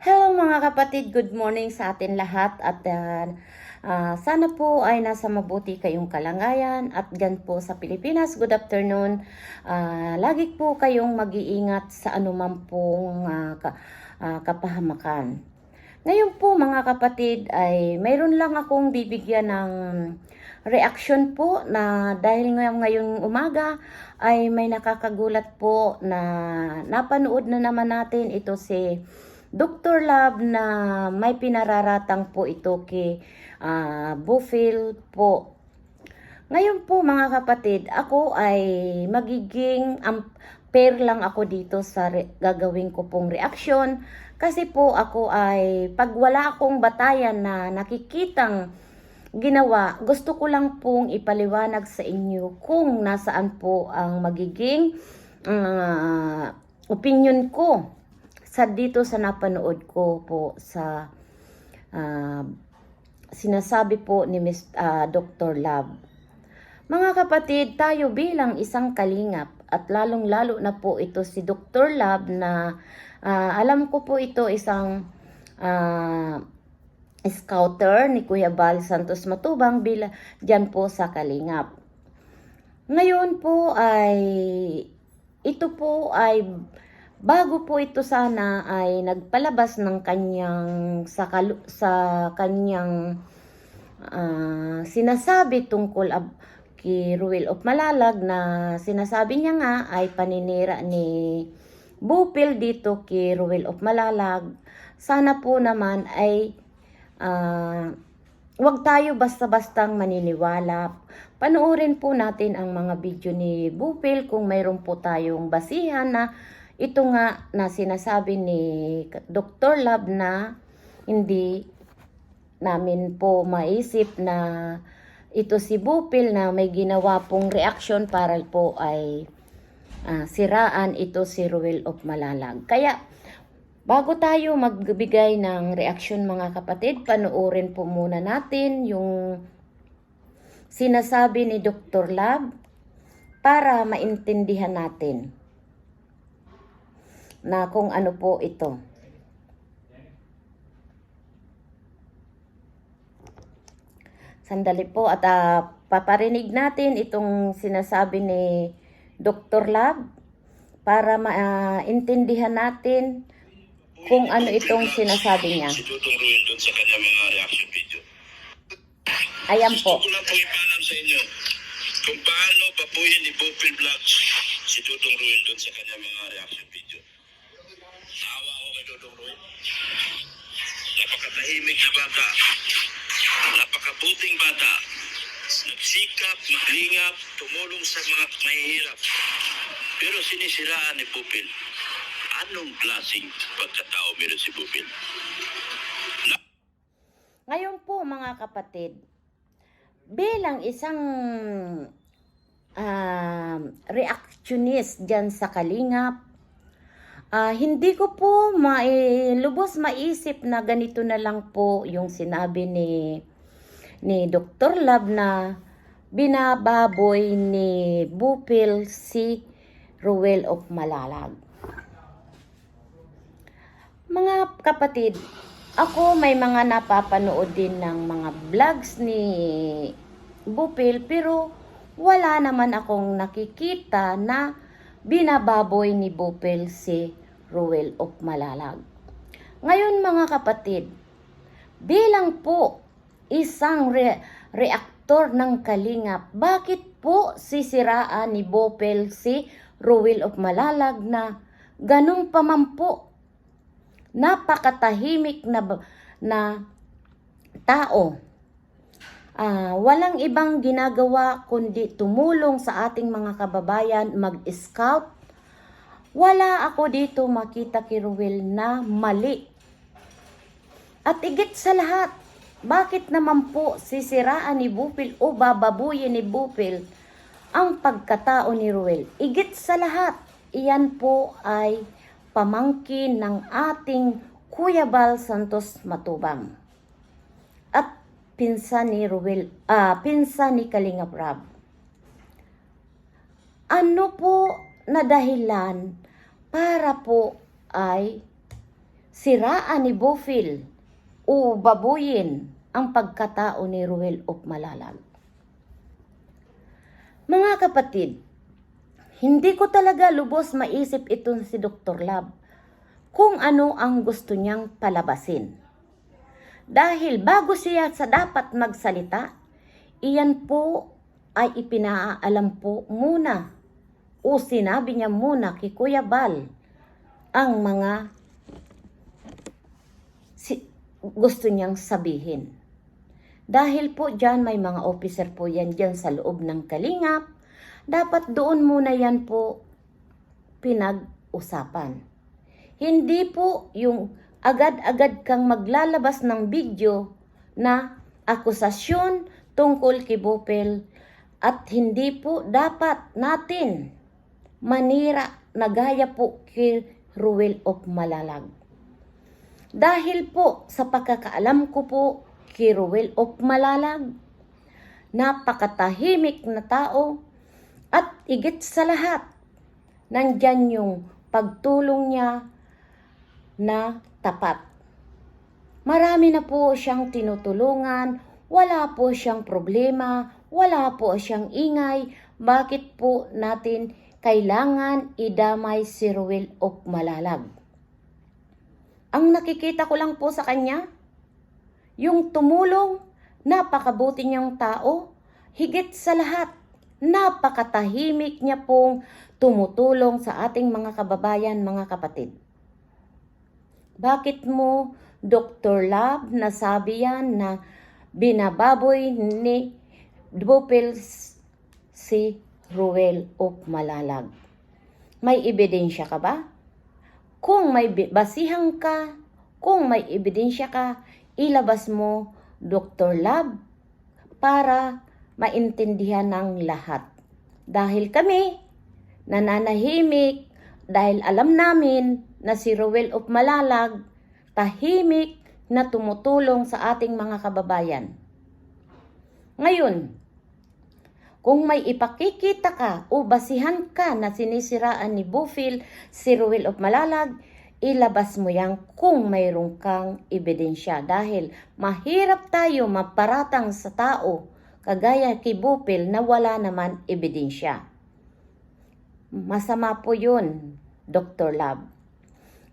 Hello mga kapatid, good morning sa atin lahat at uh, sana po ay nasa mabuti kayong kalangayan at dyan po sa Pilipinas, good afternoon. Ah, lagi po kayong mag-iingat sa anuman pong ah, ka- ah, kapahamakan. Ngayon po mga kapatid ay mayroon lang akong bibigyan ng reaction po na dahil ngayong, ngayong umaga ay may nakakagulat po na napanood na naman natin ito si Dr. Love na may pinararatang po ito kay ah, Bufil po. Ngayon po mga kapatid, ako ay magiging um, pair lang ako dito sa gagawin ko pong reaction. Kasi po ako ay pag wala akong batayan na nakikitang ginawa, gusto ko lang pong ipaliwanag sa inyo kung nasaan po ang magiging ah, opinion ko sa dito sa napanood ko po sa ah, sinasabi po ni Miss ah, Dr. Love. Mga kapatid, tayo bilang isang kalingap at lalong-lalo na po ito si Dr. Love na ah, alam ko po ito isang ah, scouter ni Kuya Bal Santos Matubang bila diyan po sa Kalingap. Ngayon po ay ito po ay bago po ito sana ay nagpalabas ng kanyang sa kalu- sa kanyang ah, sinasabi tungkol ab- kay Ruel of Malalag na sinasabi niya nga ay paninira ni Bupil dito kay Ruel of Malalag. Sana po naman ay ah, wag tayo basta-bastang maniniwala. Panoorin po natin ang mga video ni Bupil kung mayroon po tayong basihan na ito nga na sinasabi ni Dr. Love na hindi namin po maisip na ito si Bupil na may ginawa pong reaction para po ay ah, siraan ito si Ruel of Malalag. Kaya bago tayo magbigay ng reaction mga kapatid, panoorin po muna natin yung sinasabi ni Dr. Lab para maintindihan natin na kung ano po ito. Sandali po at ah, paparinig natin itong sinasabi ni Dr. Lab para maintindihan natin kung ano itong sinasabi niya. Sa. Ayan po. Ko lang sa inyo kung paano babuyin ni Bopil Vlogs si Tutong Ruin doon sa kanya mga reaction Napakatahimik na bata. Napakabuting bata. Nagsikap, maglingap, tumulong sa mga mahihirap. Pero sinisiraan ni Bopil. Anong klaseng pagkatao meron si Bopil? Ngayon po mga kapatid, bilang isang um, reactionist dyan sa Kalingap, ah, hindi ko po mai, lubos maisip na ganito na lang po yung sinabi ni, ni Dr. Lab na binababoy ni Bupil si Ruel of Malalag. Mga kapatid, ako may mga napapanood din ng mga vlogs ni Bupil pero wala naman akong nakikita na binababoy ni Bupil si Ruel of Malalag. Ngayon mga kapatid, bilang po isang re- reaktor ng Kalingap, bakit po sisiraan ni Bopel si Ruel of Malalag na ganong pamampo napakatahimik na na tao. Ah, walang ibang ginagawa kundi tumulong sa ating mga kababayan mag-scout. Wala ako dito makita kay Ruel na mali. At igit sa lahat, bakit naman po sisiraan ni Bupil o bababuyin ni Bupil ang pagkatao ni Ruel? Igit sa lahat, iyan po ay pamangkin ng ating Kuya Bal Santos Matubang. At pinsan ni Ruel, ah, pinsan ni Kalingap Rab. Ano po na dahilan para po ay siraan ni Bufil o babuyin ang pagkatao ni Ruel of Malalag. Mga kapatid, hindi ko talaga lubos maisip ito si Dr. Lab kung ano ang gusto niyang palabasin. Dahil bago siya sa dapat magsalita, iyan po ay ipinaalam po muna o sinabi niya muna kay Kuya Bal ang mga si, gusto niyang sabihin. Dahil po dyan may mga officer po yan dyan sa loob ng kalingap, dapat doon muna yan po pinag-usapan. Hindi po yung agad-agad kang maglalabas ng video na akusasyon tungkol kay Bopel at hindi po dapat natin manira na gaya po kay Ruel of Malalag. Dahil po sa pagkakaalam ko po kay Ruel of Malalag, napakatahimik na tao at igit sa lahat, nandyan yung pagtulong niya na tapat. Marami na po siyang tinutulungan, wala po siyang problema, wala po siyang ingay, bakit po natin kailangan idamay si Ruel of Malalag? Ang nakikita ko lang po sa kanya, yung tumulong, napakabuti niyang tao, higit sa lahat, napakatahimik niya pong tumutulong sa ating mga kababayan, mga kapatid. Bakit mo, Dr. Lab, nasabi yan na binababoy ni Bupil si Ruel of Malalag? May ebidensya ka ba? Kung may bi- basihan ka, kung may ebidensya ka, ilabas mo, Dr. Lab, para maintindihan ng lahat. Dahil kami, nananahimik, dahil alam namin na si Ruel of Malalag, tahimik na tumutulong sa ating mga kababayan. Ngayon, kung may ipakikita ka o basihan ka na sinisiraan ni Bufil si Ruel of Malalag, ilabas mo yan kung mayroon kang ebidensya. Dahil mahirap tayo maparatang sa tao kagaya kay Bufil na wala naman ebidensya. Masama po yun, Dr. Lab.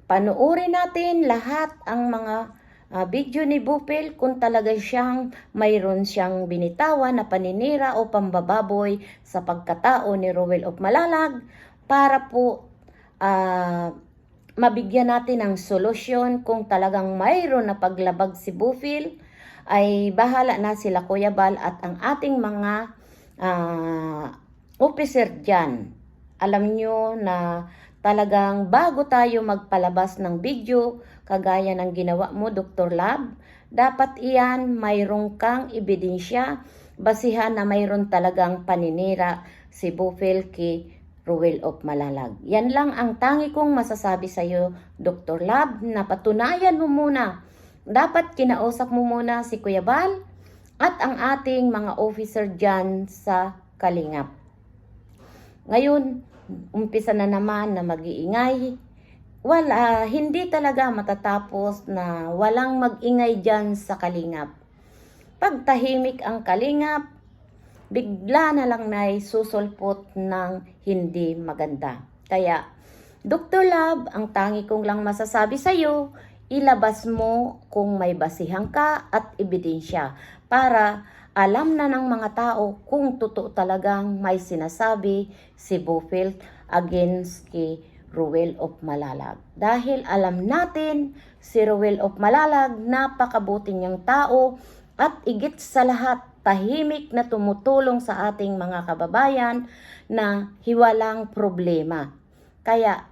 Panuorin natin lahat ang mga ah, video ni Bupil kung talaga siyang mayroon siyang binitawan na paninira o pambababoy sa pagkatao ni Rowell of Malalag para po ah, mabigyan natin ng solusyon kung talagang mayroon na paglabag si Bufil ay bahala na sila Kuya Bal at ang ating mga ah, officer dyan. Alam nyo na talagang bago tayo magpalabas ng video, kagaya ng ginawa mo, Dr. Lab, dapat iyan mayroong kang ebidensya, basihan na mayroon talagang paninira si Bufil kay Ruel of Malalag. Yan lang ang tangi kong masasabi sa iyo, Dr. Lab, na patunayan mo muna. Dapat kinausap mo muna si Kuya Bal at ang ating mga officer dyan sa Kalingap. Ngayon, umpisa na naman na mag-iingay. Wala, hindi talaga matatapos na walang mag-ingay dyan sa kalingap. Pag tahimik ang kalingap, bigla na lang na susulpot ng hindi maganda. Kaya, Dr. Lab, ang tangi kong lang masasabi sa iyo, ilabas mo kung may basihan ka at ebidensya para alam na ng mga tao kung totoo talagang may sinasabi si Bufil against kay Ruel of Malalag. Dahil alam natin si Ruel of Malalag napakabuti niyang tao at igit sa lahat tahimik na tumutulong sa ating mga kababayan na hiwalang problema. Kaya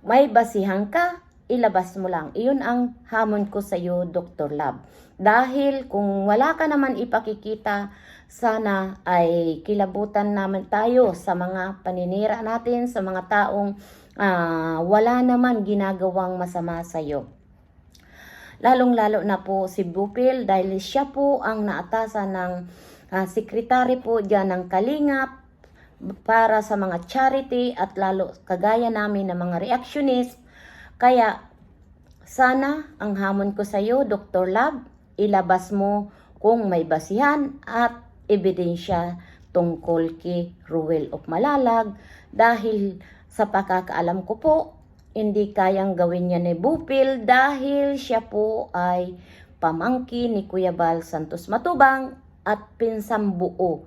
may basihan ka, ilabas mo lang. Iyon ang hamon ko sa iyo, Dr. Lab. Dahil kung wala ka naman ipakikita, sana ay kilabutan naman tayo sa mga paninira natin, sa mga taong ah, wala naman ginagawang masama sa iyo. Lalong-lalo na po si Bupil dahil siya po ang naatasan ng ah, sekretary po dyan ng Kalingap para sa mga charity at lalo kagaya namin ng mga reactionist. Kaya Sana ang hamon ko sa iyo, Dr. Lab, ilabas mo kung may basihan at ebidensya tungkol kay Ruel of Malalag dahil sa pakakaalam ko po, hindi kayang gawin niya ni Bupil dahil siya po ay pamangkin ni Kuya Bal Santos Matubang at pinsang buo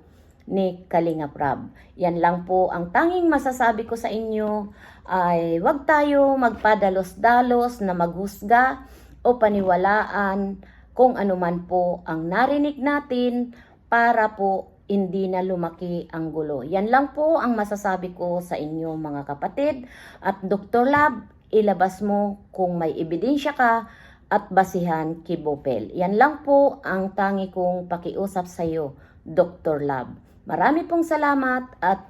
ni Kalinga Prab. Yan lang po ang tanging masasabi ko sa inyo ay wag tayo magpadalos-dalos na maghusga o paniwalaan kung anuman po ang narinig natin para po hindi na lumaki ang gulo. Yan lang po ang masasabi ko sa inyo mga kapatid. At Dr. Lab, ilabas mo kung may ebidensya ka at basihan kay Bopel. Yan lang po ang tangi kong pakiusap sa iyo, Dr. Lab. Marami pong salamat at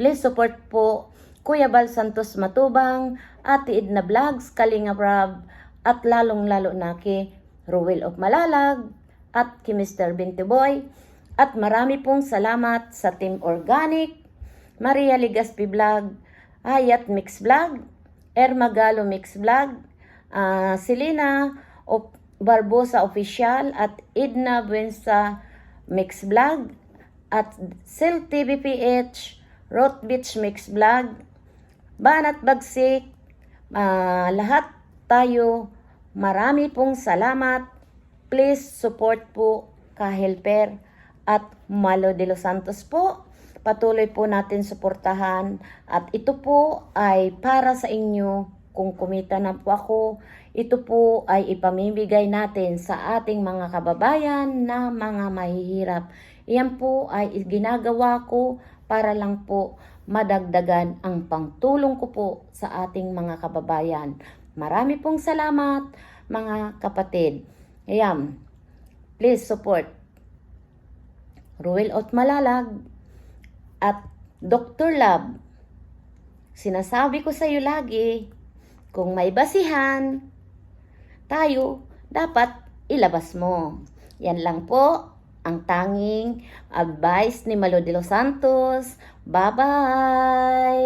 please support po Kuya Bal Santos Matubang, Ate Edna Vlogs, Kalinga Brab, at lalong-lalo na kay Ruel of Malalag at kay Mr. Bintiboy. At marami pong salamat sa Team Organic, Maria Ligaspi Vlog, Hayat Mix Vlog, Ermagalo Mix Vlog, ah, Selena of Barbosa Official at Edna Buensa Mix Vlog at Sil TV PH, Beach Mix Vlog, Banat Bagsik, ah, lahat tayo, marami pong salamat. Please support po ka-helper at Malo de los Santos po. Patuloy po natin suportahan at ito po ay para sa inyo kung kumita na po ako. Ito po ay ipamimigay natin sa ating mga kababayan na mga mahihirap. Iyan po ay ginagawa ko para lang po madagdagan ang pangtulong ko po sa ating mga kababayan. Marami pong salamat mga kapatid. Ayan, please support Ruel Ot Malalag at Dr. Lab. Sinasabi ko sa iyo lagi, kung may basihan, tayo dapat ilabas mo. Yan lang po ang tanging advice ni Malo de los Santos. Bye-bye!